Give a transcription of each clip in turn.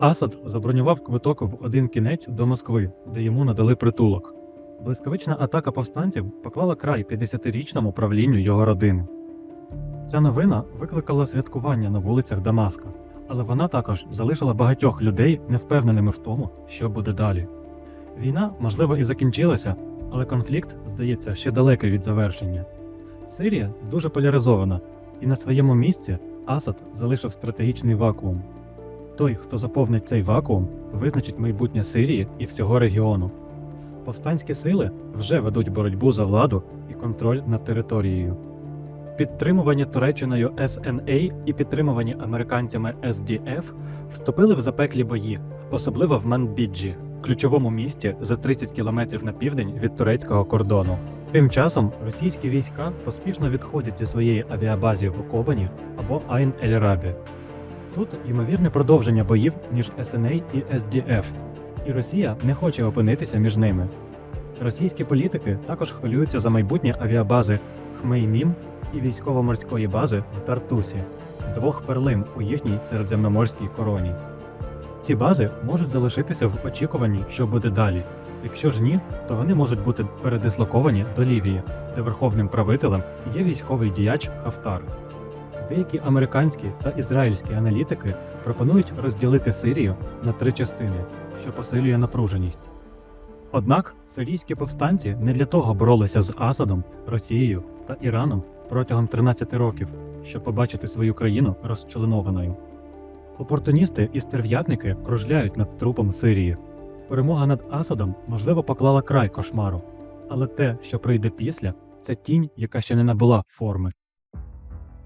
Асад забронював квиток в один кінець до Москви, де йому надали притулок. Блискавична атака повстанців поклала край 50-річному правлінню його родини. Ця новина викликала святкування на вулицях Дамаска, але вона також залишила багатьох людей невпевненими в тому, що буде далі. Війна, можливо, і закінчилася, але конфлікт, здається, ще далекий від завершення. Сирія дуже поляризована, і на своєму місці Асад залишив стратегічний вакуум. Той, хто заповнить цей вакуум, визначить майбутнє Сирії і всього регіону. Повстанські сили вже ведуть боротьбу за владу і контроль над територією. Підтримувані Туреччиною SNA і підтримувані американцями SDF вступили в запеклі бої, особливо в Манбіджі, ключовому місті за 30 кілометрів на південь від турецького кордону. Тим часом російські війська поспішно відходять зі своєї авіабази в Кобані або Айн Ель Рабі. Тут ймовірне продовження боїв між SNA і SDF, і Росія не хоче опинитися між ними. Російські політики також хвилюються за майбутнє авіабази Хмеймім і військово-морської бази в Тартусі, двох перлин у їхній середземноморській короні. Ці бази можуть залишитися в очікуванні, що буде далі. Якщо ж ні, то вони можуть бути передислоковані до Лівії, де верховним правителем є військовий діяч Хафтар. Деякі американські та ізраїльські аналітики пропонують розділити Сирію на три частини, що посилює напруженість. Однак сирійські повстанці не для того боролися з Асадом, Росією та Іраном протягом 13 років, щоб побачити свою країну розчленованою. Опортуністи і стерв'ятники кружляють над трупом Сирії. Перемога над Асадом, можливо, поклала край кошмару, але те, що прийде після, це тінь, яка ще не набула форми.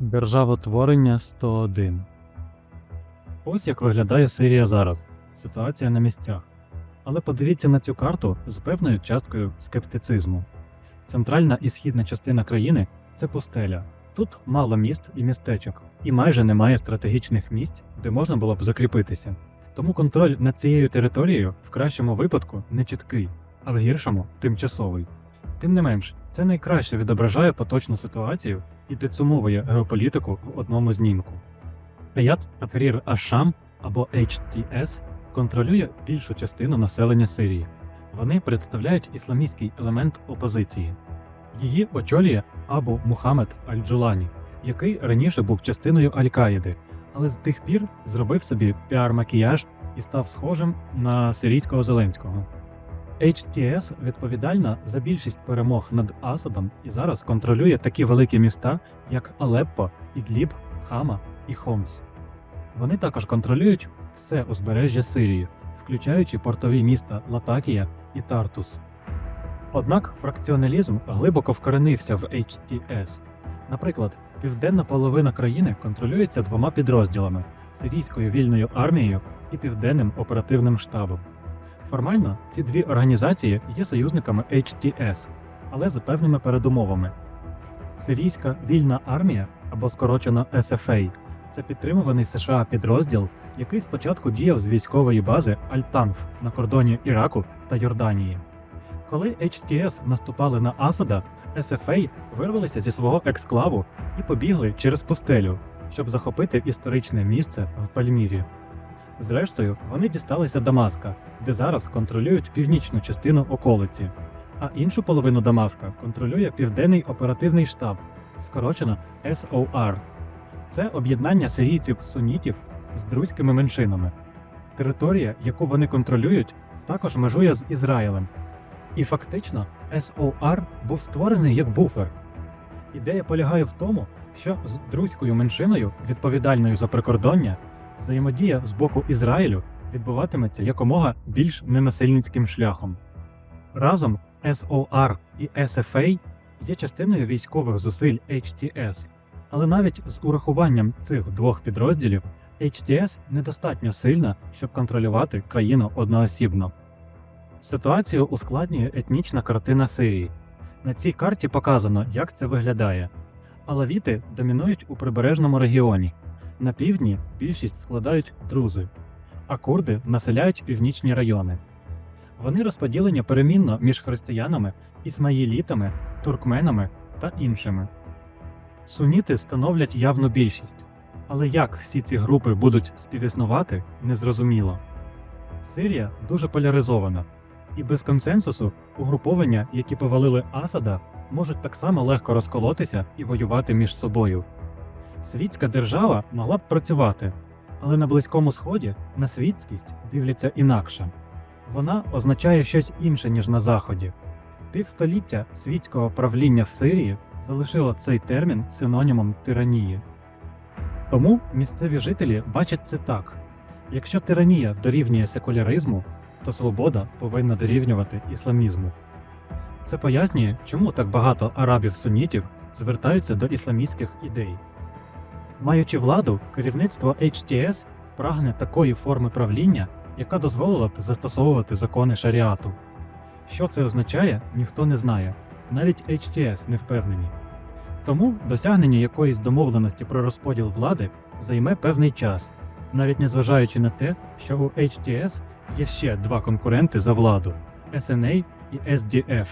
Державотворення 101 Ось як виглядає Сирія зараз. Ситуація на місцях. Але подивіться на цю карту з певною часткою скептицизму. Центральна і східна частина країни це пустеля. Тут мало міст і містечок, і майже немає стратегічних місць, де можна було б закріпитися. Тому контроль над цією територією в кращому випадку не чіткий, а в гіршому тимчасовий. Тим не менш, це найкраще відображає поточну ситуацію і підсумовує геополітику в одному знімку. Хаят Tahrir Ашам або HTS контролює більшу частину населення Сирії. Вони представляють ісламістський елемент опозиції. Її очолює Абу Мухаммед Аль-Джулані, який раніше був частиною Аль-Каїди, але з тих пір зробив собі піар-макіяж і став схожим на сирійського Зеленського. HTS відповідальна за більшість перемог над Асадом і зараз контролює такі великі міста, як Алеппо, Ідліб, Хама і Хомс. Вони також контролюють все узбережжя Сирії, включаючи портові міста Латакія і Тартус. Однак фракціоналізм глибоко вкоренився в HTS. Наприклад, південна половина країни контролюється двома підрозділами сирійською вільною армією і південним оперативним штабом. Формально ці дві організації є союзниками HTS, але за певними передумовами. Сирійська вільна армія або скорочено SFA це підтримуваний США підрозділ, який спочатку діяв з військової бази Аль-Танф на кордоні Іраку та Йорданії. Коли HTS наступали на Асада, SFA вирвалися зі свого ексклаву і побігли через пустелю, щоб захопити історичне місце в Пальмірі. Зрештою, вони дісталися Дамаска, де зараз контролюють північну частину околиці, а іншу половину Дамаска контролює Південний оперативний штаб, скорочено SOR. Це об'єднання сирійців-сунітів з друзькими меншинами. Територія, яку вони контролюють, також межує з Ізраїлем. І фактично SOR був створений як буфер. Ідея полягає в тому, що з друзькою меншиною, відповідальною за прикордоння, взаємодія з боку Ізраїлю відбуватиметься якомога більш ненасильницьким шляхом. Разом SOR і SFA є частиною військових зусиль HTS, але навіть з урахуванням цих двох підрозділів HTS недостатньо сильна, щоб контролювати країну одноосібно. Ситуацію ускладнює етнічна картина Сирії. На цій карті показано, як це виглядає. Алавіти домінують у прибережному регіоні. На півдні більшість складають друзи, а курди населяють північні райони. Вони розподілені перемінно між християнами, ісмаїлітами, туркменами та іншими. Суніти становлять явну більшість. Але як всі ці групи будуть співіснувати, незрозуміло. Сирія дуже поляризована, і без консенсусу угруповання, які повалили Асада, можуть так само легко розколотися і воювати між собою. Світська держава могла б працювати, але на Близькому Сході на світськість дивляться інакше. Вона означає щось інше, ніж на Заході. Півстоліття світського правління в Сирії залишило цей термін синонімом тиранії. Тому місцеві жителі бачать це так: якщо тиранія дорівнює секуляризму, то свобода повинна дорівнювати ісламізму. Це пояснює, чому так багато арабів-сунітів звертаються до ісламістських ідей. Маючи владу, керівництво HTS прагне такої форми правління, яка дозволила б застосовувати закони шаріату. Що це означає, ніхто не знає, навіть HTS не впевнені. Тому досягнення якоїсь домовленості про розподіл влади займе певний час, навіть незважаючи на те, що у HTS є ще два конкуренти за владу SNA і SDF.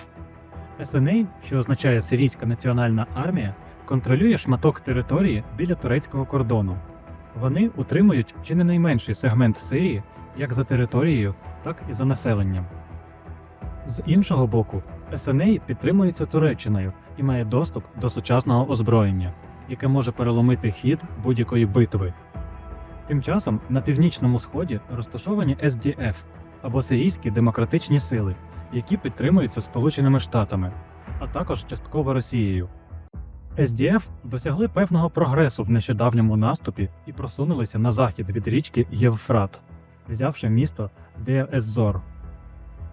SNA, що означає Сирійська національна армія, контролює шматок території біля турецького кордону. Вони утримують чи не найменший сегмент Сирії як за територією, так і за населенням. З іншого боку, SNA підтримується Туреччиною і має доступ до сучасного озброєння, яке може переломити хід будь-якої битви. Тим часом на північному сході розташовані SDF або Сирійські демократичні сили, які підтримуються Сполученими Штатами, а також частково Росією. SDF досягли певного прогресу в нещодавньому наступі і просунулися на захід від річки Євфрат, взявши місто Дер-Ез-Зор.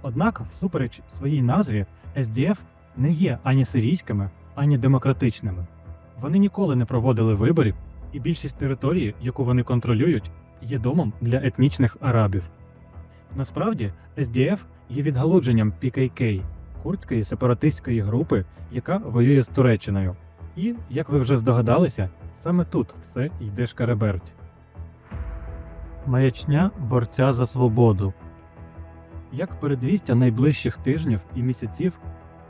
Однак, всупереч своїй назві, SDF не є ані сирійськими, ані демократичними. Вони ніколи не проводили виборів, і більшість території, яку вони контролюють, є домом для етнічних арабів. Насправді, SDF є відгалудженням PKK, курдської сепаратистської групи, яка воює з Туреччиною. І, як ви вже здогадалися, саме тут все йде шкареберть. Маячня борця за свободу. Як передвістя найближчих тижнів і місяців,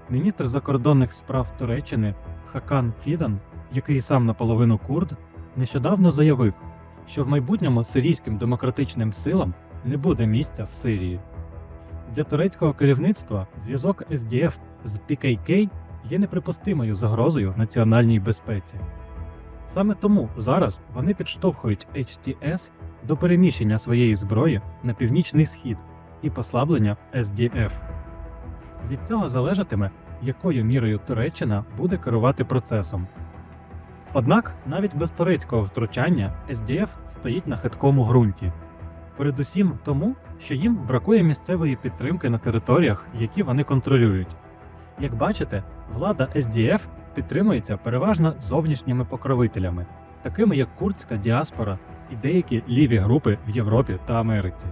міністр закордонних справ Туреччини Хакан Фідан, який сам наполовину курд, нещодавно заявив, що в майбутньому сирійським демократичним силам не буде місця в Сирії. Для турецького керівництва зв'язок SDF з PKK є неприпустимою загрозою національній безпеці. Саме тому зараз вони підштовхують HTS до переміщення своєї зброї на північний схід і послаблення SDF. Від цього залежатиме, якою мірою Туреччина буде керувати процесом. Однак навіть без турецького втручання SDF стоїть на хиткому ґрунті. Передусім тому, що їм бракує місцевої підтримки на територіях, які вони контролюють. Як бачите, влада SDF підтримується переважно зовнішніми покровителями, такими як курдська діаспора і деякі ліві групи в Європі та Америці.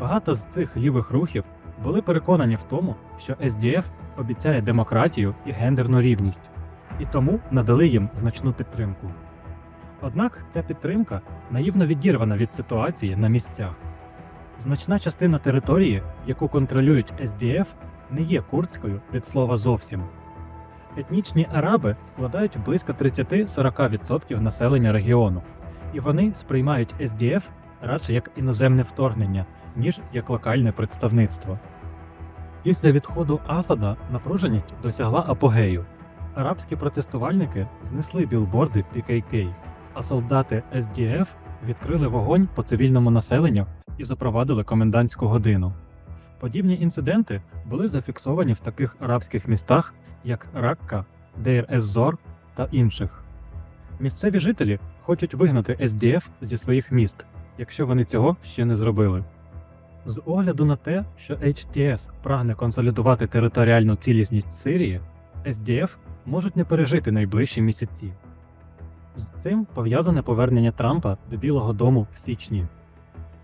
Багато з цих лівих рухів були переконані в тому, що SDF обіцяє демократію і гендерну рівність, і тому надали їм значну підтримку. Однак ця підтримка наївно відірвана від ситуації на місцях. Значна частина території, яку контролюють SDF, не є курдською від слова зовсім. Етнічні араби складають близько 30-40% населення регіону, і вони сприймають SDF радше як іноземне вторгнення, ніж як локальне представництво. Після відходу Асада напруженість досягла апогею. Арабські протестувальники знесли білборди PKK, а солдати SDF відкрили вогонь по цивільному населенню і запровадили комендантську годину. Подібні інциденти були зафіксовані в таких арабських містах, як Ракка, Дейр-Ез-Зор та інших. Місцеві жителі хочуть вигнати SDF зі своїх міст, якщо вони цього ще не зробили. З огляду на те, що HTS прагне консолідувати територіальну цілісність Сирії, SDF можуть не пережити найближчі місяці. З цим пов'язане повернення Трампа до Білого Дому в січні.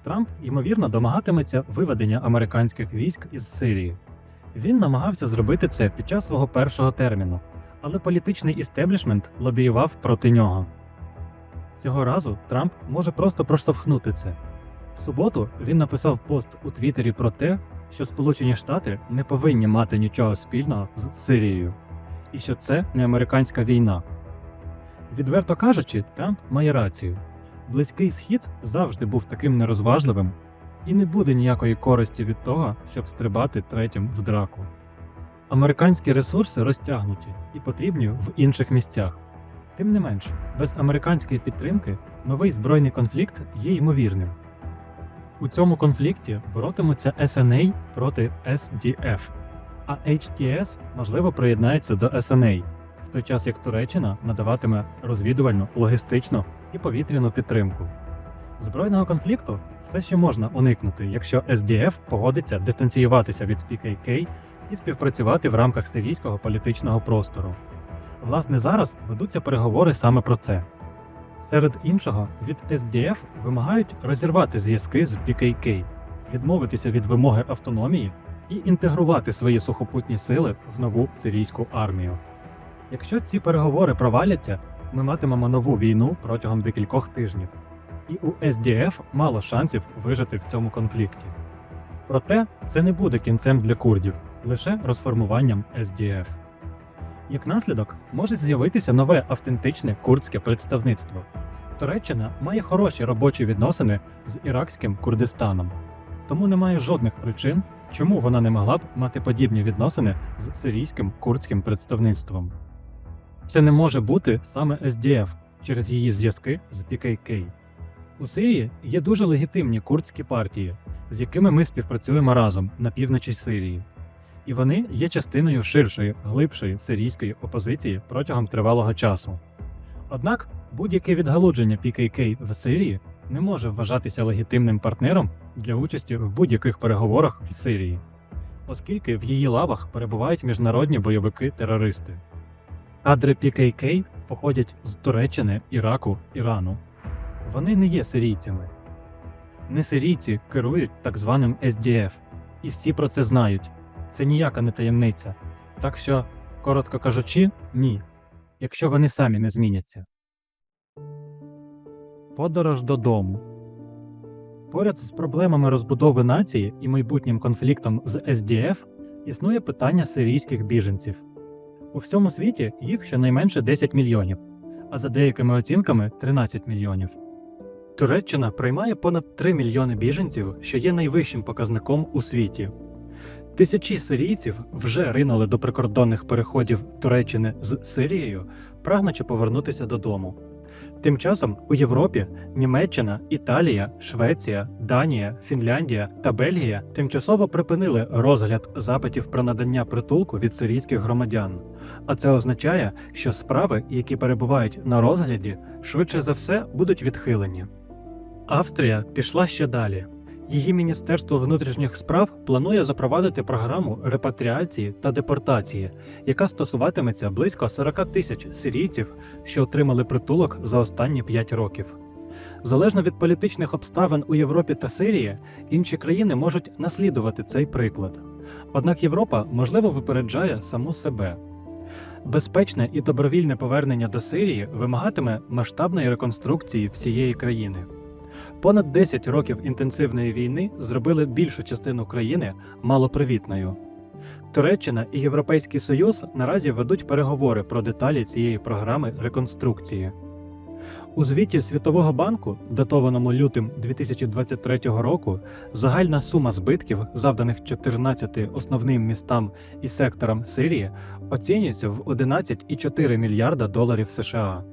Трамп, ймовірно, домагатиметься виведення американських військ із Сирії. Він намагався зробити це під час свого першого терміну, але політичний істеблішмент лобіював проти нього. Цього разу Трамп може просто проштовхнути це. В суботу він написав пост у Твіттері про те, що Сполучені Штати не повинні мати нічого спільного з Сирією, і що це не американська війна. Відверто кажучи, Трамп має рацію. Близький схід завжди був таким нерозважливим, і не буде ніякої користі від того, щоб стрибати третім в драку. Американські ресурси розтягнуті і потрібні в інших місцях. Тим не менш, без американської підтримки новий збройний конфлікт є ймовірним. У цьому конфлікті боротимуться SNA проти SDF, а HTS можливо приєднається до SNA, в той час як Туреччина надаватиме розвідувальну, логістичну і повітряну підтримку. Збройного конфлікту все ще можна уникнути, якщо SDF погодиться дистанціюватися від PKK і співпрацювати в рамках сирійського політичного простору. Власне, зараз ведуться переговори саме про це. Серед іншого, від SDF вимагають розірвати зв'язки з PKK, відмовитися від вимоги автономії і інтегрувати свої сухопутні сили в нову сирійську армію. Якщо ці переговори проваляться, ми матимемо нову війну протягом декількох тижнів, і у SDF мало шансів вижити в цьому конфлікті. Проте це не буде кінцем для курдів, лише розформуванням SDF. Як наслідок може з'явитися нове автентичне курдське представництво. Туреччина має хороші робочі відносини з іракським Курдистаном, тому немає жодних причин, чому вона не могла б мати подібні відносини з сирійським курдським представництвом. Це не може бути саме SDF через її зв'язки з PKK. У Сирії є дуже легітимні курдські партії, з якими ми співпрацюємо разом на півночі Сирії і вони є частиною ширшої, глибшої сирійської опозиції протягом тривалого часу. Однак будь-яке відгалудження PKK в Сирії не може вважатися легітимним партнером для участі в будь-яких переговорах в Сирії, оскільки в її лавах перебувають міжнародні бойовики-терористи. Кадри PKK походять з Туреччини, Іраку, Ірану. Вони не є сирійцями. Не сирійці керують так званим SDF, і всі про це знають. Це ніяка не таємниця. Так що, коротко кажучи, ні, якщо вони самі не зміняться. Подорож додому. Поряд з проблемами розбудови нації і майбутнім конфліктом з SDF існує питання сирійських біженців. У всьому світі їх щонайменше 10 мільйонів, а за деякими оцінками 13 мільйонів. Туреччина приймає понад 3 мільйони біженців, що є найвищим показником у світі. Тисячі сирійців вже ринули до прикордонних переходів Туреччини з Сирією, прагнучи повернутися додому. Тим часом у Європі Німеччина, Італія, Швеція, Данія, Фінляндія та Бельгія тимчасово припинили розгляд запитів про надання притулку від сирійських громадян. А це означає, що справи, які перебувають на розгляді, швидше за все будуть відхилені. Австрія пішла ще далі. Її Міністерство внутрішніх справ планує запровадити програму репатріації та депортації, яка стосуватиметься близько 40 тисяч сирійців, що отримали притулок за останні 5 років. Залежно від політичних обставин у Європі та Сирії, інші країни можуть наслідувати цей приклад. Однак Європа можливо випереджає саму себе. Безпечне і добровільне повернення до Сирії вимагатиме масштабної реконструкції всієї країни. Понад 10 років інтенсивної війни зробили більшу частину країни малопривітною. Туреччина і Європейський Союз наразі ведуть переговори про деталі цієї програми реконструкції. У звіті Світового банку, датованому лютим 2023 року, загальна сума збитків, завданих 14 основним містам і секторам Сирії, оцінюється в 11,4 мільярда доларів США.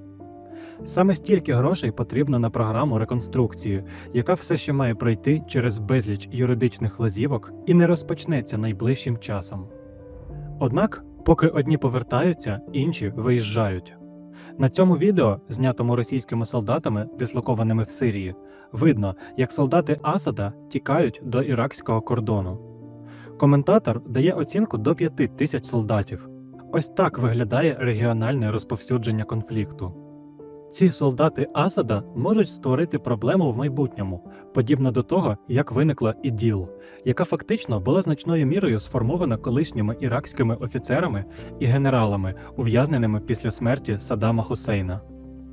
Саме стільки грошей потрібно на програму реконструкції, яка все ще має пройти через безліч юридичних лазівок і не розпочнеться найближчим часом. Однак, поки одні повертаються, інші виїжджають. На цьому відео, знятому російськими солдатами, дислокованими в Сирії, видно, як солдати Асада тікають до іракського кордону. Коментатор дає оцінку до 5 тисяч солдатів. Ось так виглядає регіональне розповсюдження конфлікту. Ці солдати Асада можуть створити проблему в майбутньому, подібно до того, як виникла іділ, яка фактично була значною мірою сформована колишніми іракськими офіцерами і генералами, ув'язненими після смерті Саддама Хусейна.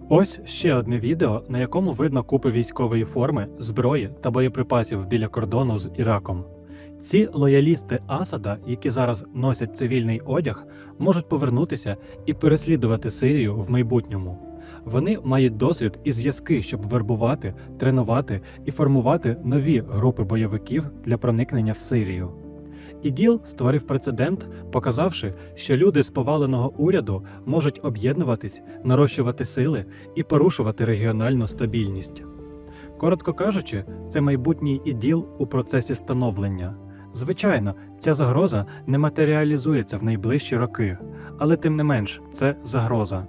Ось ще одне відео, на якому видно купи військової форми, зброї та боєприпасів біля кордону з Іраком. Ці лоялісти Асада, які зараз носять цивільний одяг, можуть повернутися і переслідувати Сирію в майбутньому. Вони мають досвід і зв'язки, щоб вербувати, тренувати і формувати нові групи бойовиків для проникнення в Сирію. ІДІЛ створив прецедент, показавши, що люди з поваленого уряду можуть об'єднуватись, нарощувати сили і порушувати регіональну стабільність. Коротко кажучи, це майбутній іділ у процесі становлення. Звичайно, ця загроза не матеріалізується в найближчі роки, але тим не менш це загроза.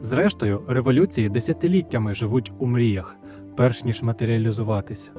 Зрештою, революції десятиліттями живуть у мріях, перш ніж матеріалізуватись.